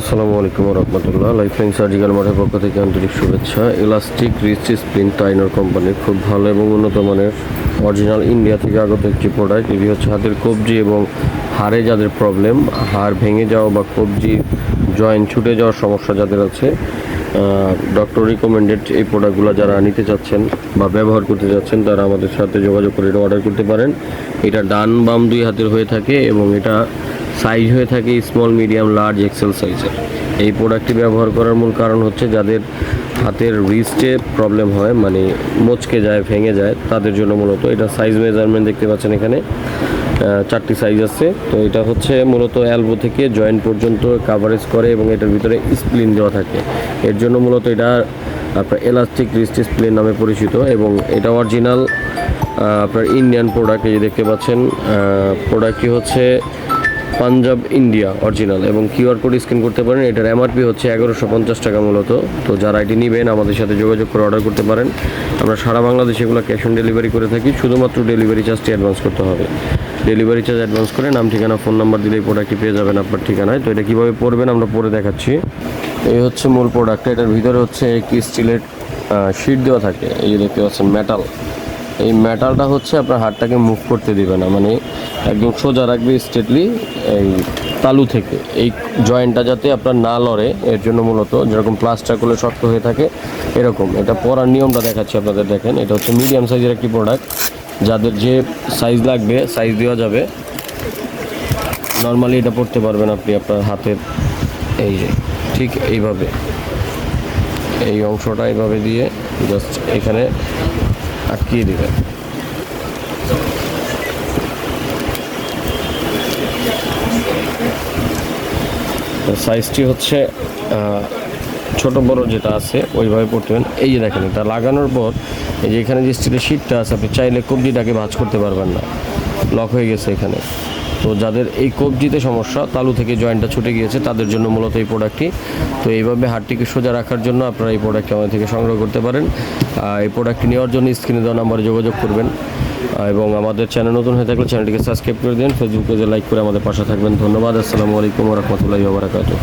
আসসালামু আলাইকুম রহমতুল্লাহ life lifeline surgical মাঠের পক্ষ থেকে আন্তরিক শুভেচ্ছা। ইলাস্টিক রিচ স্প্রিন টাইনার কোম্পানির খুব ভালো এবং উন্নত মানের অরিজিনাল ইন্ডিয়া থেকে আগত একটি প্রোডাক্ট এটি হচ্ছে হাতের কবজি এবং হাড়ে যাদের প্রবলেম হাড় ভেঙে যাওয়া বা কবজি জয়েন্ট ছুটে যাওয়ার সমস্যা যাদের আছে ডক্টর রিকমেন্ডেড এই প্রোডাক্টগুলো যারা নিতে চাচ্ছেন বা ব্যবহার করতে চাচ্ছেন, তারা আমাদের সাথে যোগাযোগ করে এটা অর্ডার করতে পারেন। এটা ডান বাম দুই হাতের হয়ে থাকে এবং এটা সাইজ হয়ে থাকে স্মল মিডিয়াম লার্জ এক্সেল সাইজের এই প্রোডাক্টটি ব্যবহার করার মূল কারণ হচ্ছে যাদের হাতের রিস্টে প্রবলেম হয় মানে মচকে যায়, ভেঙে যায়, তাদের জন্য মূলত এটা সাইজ মেজারমেন্ট দেখতে পাচ্ছেন এখানে। চারটি সাইজ আছে। তো এটা হচ্ছে মূলত অ্যালবো থেকে জয়েন্ট পর্যন্ত কাভারেজ করে এবং এটার ভিতরে স্প্লিন দেওয়া থাকে। এর জন্য মূলত এটা, আপনার এলাস্টিক রিস্ট স্প্লিন নামে পরিচিত এবং এটা অরিজিনাল আপনার ইন্ডিয়ান প্রোডাক্ট এই দেখতে পাচ্ছেন প্রোডাক্টটি হচ্ছে পাঞ্জাব ইন্ডিয়া অরিজিনাল এবং কিউআর কোড স্ক্যান করতে পারেন। এটার এমআরপি হচ্ছে এগারোশো পঞ্চাশ টাকা মূলত। তো যারা এটি নেবেন, আমাদের সাথে যোগাযোগ করে অর্ডার করতে পারেন। আমরা সারা বাংলাদেশে এগুলো ক্যাশ অন ডেলিভারি করে থাকি। শুধুমাত্র ডেলিভারি চার্জটি অ্যাডভান্স করতে হবে। ডেলিভারি চার্জ অ্যাডভান্স করে নাম, ঠিকানা ফোন নাম্বার দিলেই প্রোডাক্টটি পেয়ে যাবেন আপনার ঠিকানায়। তো এটা কীভাবে পড়বেন আমরা পরে দেখাচ্ছি। এই হচ্ছে মূল প্রোডাক্ট এটার ভিতরে হচ্ছে একটি স্টিলের শিট দেওয়া থাকে। এই যে দেখতে পাচ্ছেন মেটাল এই মেটালটা হচ্ছে আপনার হাতটাকে মুভ করতে দিবে না মানে একদম সোজা রাখবে স্ট্রেটলি এই তালু থেকে। এই জয়েন্টটা যাতে আপনার না লড়ে, এর জন্য মূলত যেরকম প্লাস্টার করলে শক্ত হয়ে থাকে, এরকম। এটা পরার নিয়মটা দেখাচ্ছি আপনাদের, দেখেন। এটা হচ্ছে মিডিয়াম সাইজের একটি প্রোডাক্ট যাদের যে সাইজ লাগবে সাইজ দেওয়া যাবে। নর্মালি এটা পড়তে পারবেন আপনি আপনার হাতের, এই যে, ঠিক এইভাবে। এই অংশটা এইভাবে দিয়ে জাস্ট এখানে আটকিয়ে দেবে। সাইজটি হচ্ছে ছোট বড় যেটা আছে, ওইভাবে পড়তে পারেন। এই যে দেখেন, এটা লাগানোর পর, এই যে এখানে যে স্টিলের শিটটা আছে, আপনি চাইলে কবজিটাকে ভাঁজ করতে পারবেন না। লক হয়ে গেছে এখানে। তো যাদের এই কবজিতে সমস্যা, তালু থেকে জয়েন্টটা ছুটে গিয়েছে, তাদের জন্য মূলত এই প্রোডাক্টটি তো এইভাবে হাড়টিকে সোজা রাখার জন্য আপনারা এই প্রোডাক্টটি আমাদের থেকে সংগ্রহ করতে পারেন। এই প্রোডাক্টটি নেওয়ার জন্য স্ক্রিনে দেওয়া নাম্বারে যোগাযোগ করবেন। এবং আমাদের চ্যানেল নতুন হয়ে থাকলে চ্যানেলটিকে সাবস্ক্রাইব করে দিন। ফেসবুক পেজে লাইক করে আমাদের পাশে থাকবেন। ধন্যবাদ। আসসালামু আলাইকুম রহমতুল্লাহ বারাকাতুহ।